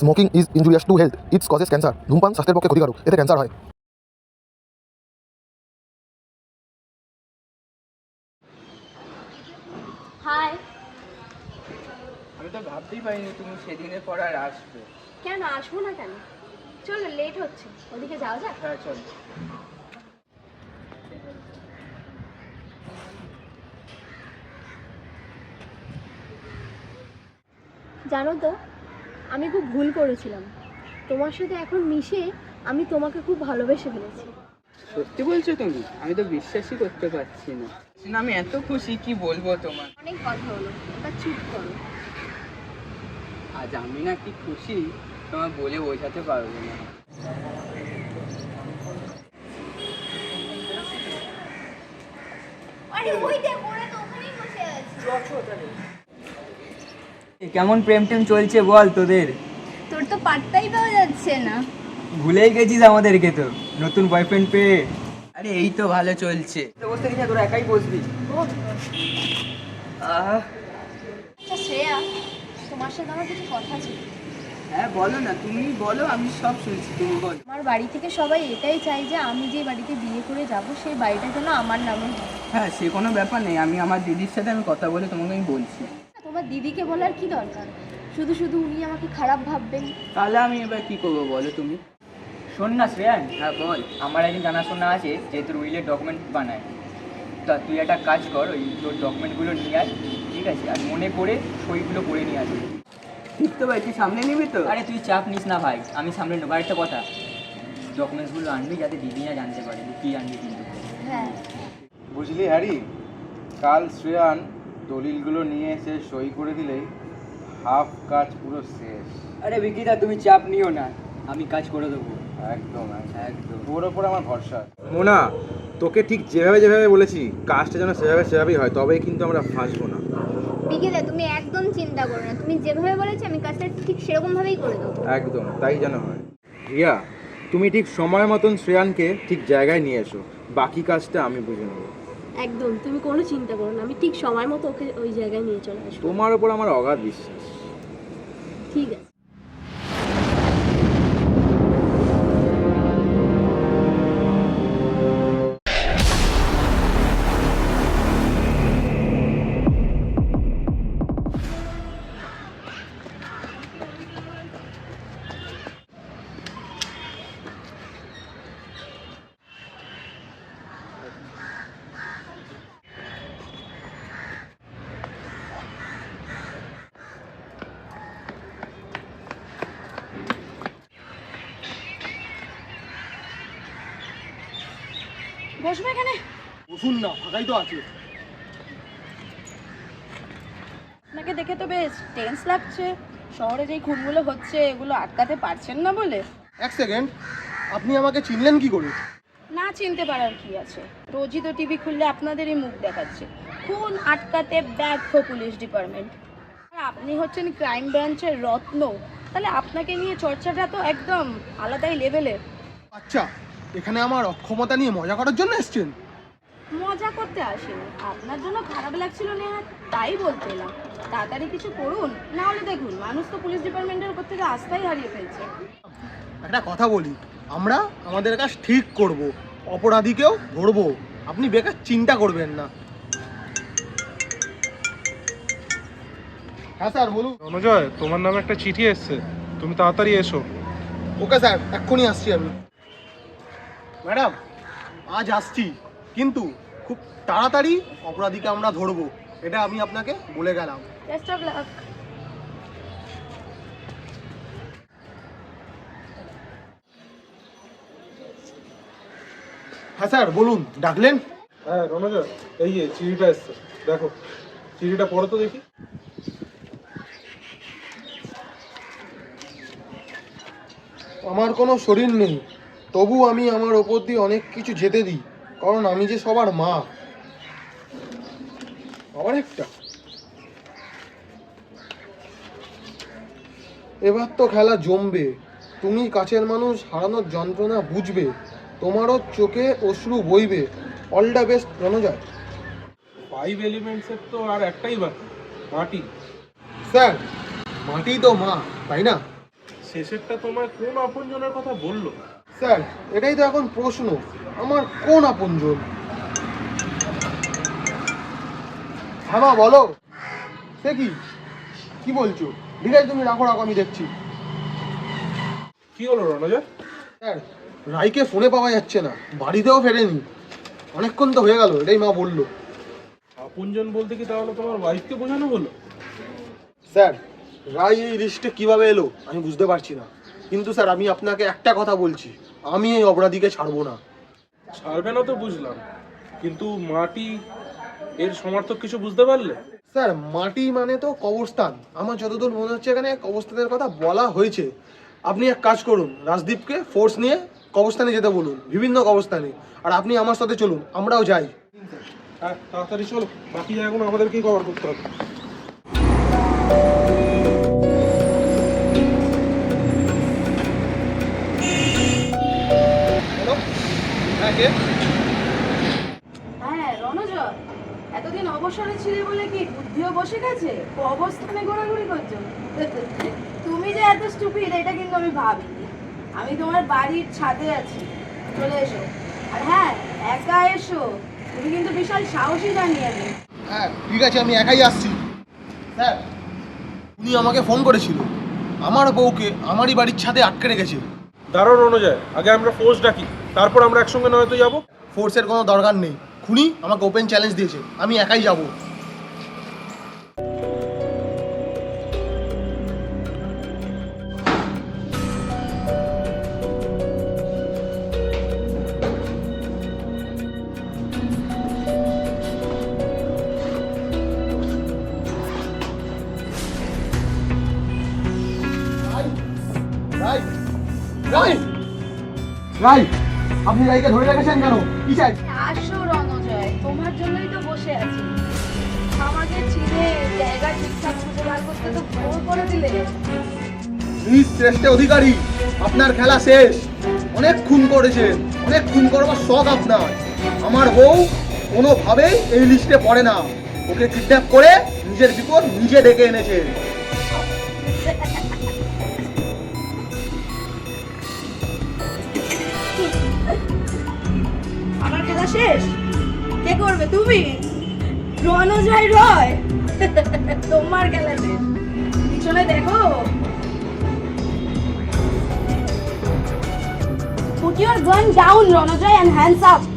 Smoking is injurious to health it's causes cancer ধূমপান স্বাস্থ্যের পক্ষে ক্ষতিকারক। এতে ক্যান্সার হয়। হাই আমি তো ভাবতেই পারিনি তুমি সেদিনের পর আর আসবে। কেন? আসব না কেন? চলো লেট হচ্ছে। ওদিকে যাও যাক? হ্যাঁ চল। জানো তো আমি খুব ভুল করেছিলাম। তোমার সাথে এখন মিশে আমি তোমাকে খুব ভালোবেসে ফেলেছি। সত্যি বলছো তুমি? আমি তো বিশ্বাসই করতে পারছি না। না, আমি এত খুশি কি বলব তোমার? অনেক কথা হলো এবার চুপ করো। আজ আমি না কি খুশি তোমার বলে বোঝাতে পারব না। কেমন প্রেম টেম চলছে বল তোদের? তোর তো পাত্তাই পাওয়া যাচ্ছে না। ভুলেই গেছিস আমাদেরকে তো নতুন বয়ফ্রেন্ড পেয়ে। আরে এই তো ভালো চলছে। বসতে দিস তোরা একাই বসবি। আহ। আচ্ছা শ্রেয়া তোমার সাথে আমার কিছু কথা ছিল। হ্যাঁ বলো না তুমি বলো আমি সব শুনছি তুমি বলো। আমার বাড়ি থেকে সবাই এটাই চাই যে আমি যে বাড়িতে বিয়ে করে যাব সেই বাড়িটা যেন আমার নামে হয়। হ্যাঁ সে কোনো ব্যাপার নেই আমি আমার দিদির সাথে আমি কথা বলে তোমাকে আমি বলছি। তোমার দিদিকে বলার কি দরকার? শুধু শুধু উনি আমাকে খারাপ ভাববেন। তাহলে আমি এবার কি করব বলো তুমি? শোন না শ্রেয়ান হ্যাঁ বল। আমার একজন জানাশোনা আছে যে তোর উইলের ডকুমেন্ট বানায়। তা তুই একটা কাজ কর ওই তোর ডকুমেন্টগুলো নিয়ে আস ঠিক আছে? আর মনে করে সইগুলো করে নিয়ে আসবি। ঠিক তো ভাই তুই সামনে নিবি তো? আরে তুই চাপ নিস না ভাই আমি সামনে নেব। আরেকটা কথা ডকুমেন্টসগুলো আনবি যাতে দিদি না জানতে পারে কী আনবি কিন্তু। হ্যাঁ। বুঝলি হ্যারি? কাল শ্রেয়ান দলিলগুলো নিয়ে এসে সই করে দিলেই হাফ কাজ পুরো শেষ। আরে বিকিদা তুমি চাপ নিও না। আমি কাজ করে দেবো। একদম একদম। তোর ওপর আমার ভরসা। মোনা তোকে ঠিক যেভাবে যেভাবে বলেছি কাজটা যেন সেভাবে সেভাবেই হয় তবেই কিন্তু আমরা ফাঁসবো না। বিকেলে তুমি একদম চিন্তা করো না। তুমি যেভাবে বলেছ আমি কাজটা ঠিক সেরকম ভাবেই করে দেবো। একদম তাই যেন হয়। রিয়া তুমি ঠিক সময় মতন শ্রেয়ানকে ঠিক জায়গায় নিয়ে এসো। বাকি কাজটা আমি বুঝে নেব। একদম তুমি কোনো চিন্তা করো না আমি ঠিক সময় মতো ওকে ওই জায়গায় নিয়ে চলে আসব। তোমার উপর আমার অগাধ বিশ্বাস। ঠিক আছে। বসবে এখানে? বসুন না ফাঁকাই তো আছে। আপনাকে দেখে তো বেশ টেন্স লাগছে। শহরে যেই খুনগুলো হচ্ছে এগুলো আটকাতে পারছেন না বলে? এক সেকেন্ড আপনি আমাকে চিনলেন কি করে? না চিনতে পারার কি আছে? রোজই তো টিভি খুললে আপনাদেরই মুখ দেখাচ্ছে। খুন আটকাতে ব্যর্থ পুলিশ ডিপার্টমেন্ট। আর আপনি হচ্ছেন ক্রাইম ব্রাঞ্চের রত্ন। তাহলে আপনাকে নিয়ে চর্চাটা তো একদম আলাদাই লেভেলের আচ্ছা এখানে আমার অক্ষমতা নিয়ে মজা করার জন্য এসেছেন? মজা করতে আসেনি। আপনার জন্য খারাপ লাগছিল নেহাত। তাই বলতে এলাম। তাড়াতাড়ি কিছু করুন না হলে দেখুন মানুষ তো পুলিশ ডিপার্টমেন্টের উপর থেকে আস্থাই হারিয়ে ফেলছে। একটা কথা বলি আমরা আমাদের কাজ ঠিক করব অপরাধীকেও ধরবো আপনি বেকার চিন্তা করবেন না। হ্যাঁ স্যার বলুন। অনুজয় তোমার নামে একটা চিঠি এসছে। তুমি তাড়াতাড়ি এসো। ওকে স্যার এক্ষুনি আসছি আমি। ম্যাডাম আজ আসছি। কিন্তু খুব তাড়াতাড়ি অপরাধীকে আমরা ধরবো। এটা আমি আপনাকে বলে গেলাম। বেস্ট অফ লাক হ্যাঁ স্যার বলুন ডাকলেন? হ্যাঁ রণজয় এই যে চিঠিটা এসছে। দেখো চিঠিটা পড়ো তো দেখি। আমার কোনো শরীর নেই। তবু আমি আমার ওপর দিয়ে অনেক কিছু যেতে দিই কারণ আমি যে সবার মা। আবার একটা। এবার তো খেলা জমবে। তুমি কাছের মানুষ হারানোর যন্ত্রণা বুঝবে। তোমারও চোখে অশ্রু বইবে। All the best Ranajay. Five এলিমেন্টসের তো আর একটাই বাকি। মাটি। স্যার মাটি তো মা তাই না? শেষেরটা তোমার কোন আপনজনের কথা বলল স্যার এটাই তো এখন প্রশ্ন। আমার কোন আপনজন? হ্যাঁ মা বলো। সে কি? কি বলছো? ঠিক আছে তুমি রাখো রাখো আমি দেখছি। কি হলো রণজা? স্যার রাইকে ফোনে পাওয়া যাচ্ছে না। বাড়িতেও ফেরেনি। অনেকক্ষণ তো হয়ে গেল এটাই মা বলল। আপনজন বলতে কি তাহলে তোমার ওয়াইফকে বোঝানো হলো? স্যার রাই এই লিস্টে কীভাবে এলো আমি বুঝতে পারছি না। কিন্তু স্যার আমি আপনাকে একটা কথা বলছি। আমি এই অপরাধীকে ছাড়বো না। ছাড়বে না তো বুঝলাম। কিন্তু মাটি এর সমর্থক কিছু বুঝতে পারলে? স্যার মাটি মানে তো কবরস্থান। আমার যতদূর মনে হচ্ছে এখানে কবরস্থানের কথা বলা হয়েছে। আপনি এক কাজ করুন রাজদীপকে ফোর্স নিয়ে কবরস্থানে যেতে বলুন বিভিন্ন কবরস্থানে। আর আপনি আমার সাথে চলুন আমরাও যাই। হ্যাঁ তাড়াতাড়ি চলো। বাকি জায়গাগুলো আমাদেরকেই কভার করতে হবে। হ্যাঁ কে হ্যাঁ রণজয় এতদিন অবসরে ছিলে বলে কি বুদ্ধিও বসে গেছে? অবস্থানে ঘোরাঘুরি করছ? তুমি যে এত স্টুপিড এটা কিন্তু আমি ভাবিনি। আমি তোমার বাড়ির ছাদে আছি। চলে এসো। আর হ্যাঁ একা এসো। তুমি কিন্তু বিশাল সাহসী জানিয়ে আমি হ্যাঁ ঠিক আছে আমি একাই আসছি। স্যার উনি আমাকে ফোন করেছিল। আমার বউকে আমারই বাড়ির ছাদে আটকে রেখেছে। দারুণ রণজয় আগে আমরা ফোর্স ডাকি। তারপর আমরা একসঙ্গে নয়তো যাব। ফোর্সের কোনো দরকার নেই। খুনি আমাকে ওপেন চ্যালেঞ্জ দিয়েছে। আমি একাই যাব। রাই আপনি রাইকে ধরে রেখেছেন কেন? কি চাই? আসো রণজয় তোমার জন্যই তো বসে আছি। আমাকে চিনে জায়গা ঠিকঠাক খুঁজে বার করতে তো ভোর করে দিলে। নিজ শ্রেষ্ঠ অধিকারী আপনার খেলা শেষ। অনেক খুন করেছেন অনেক খুন করবার শখ আপনার। আমার বউ কোনোভাবেই এই লিস্টে পড়ে না। ওকে কিডন্যাপ করে নিজের বিপদ নিজে ডেকে এনেছে। শেষ কে করবে তুমি রণজয় রয় তোমার খেলা পিছনে দেখো Put your gun down, Ronojoy, and hands up.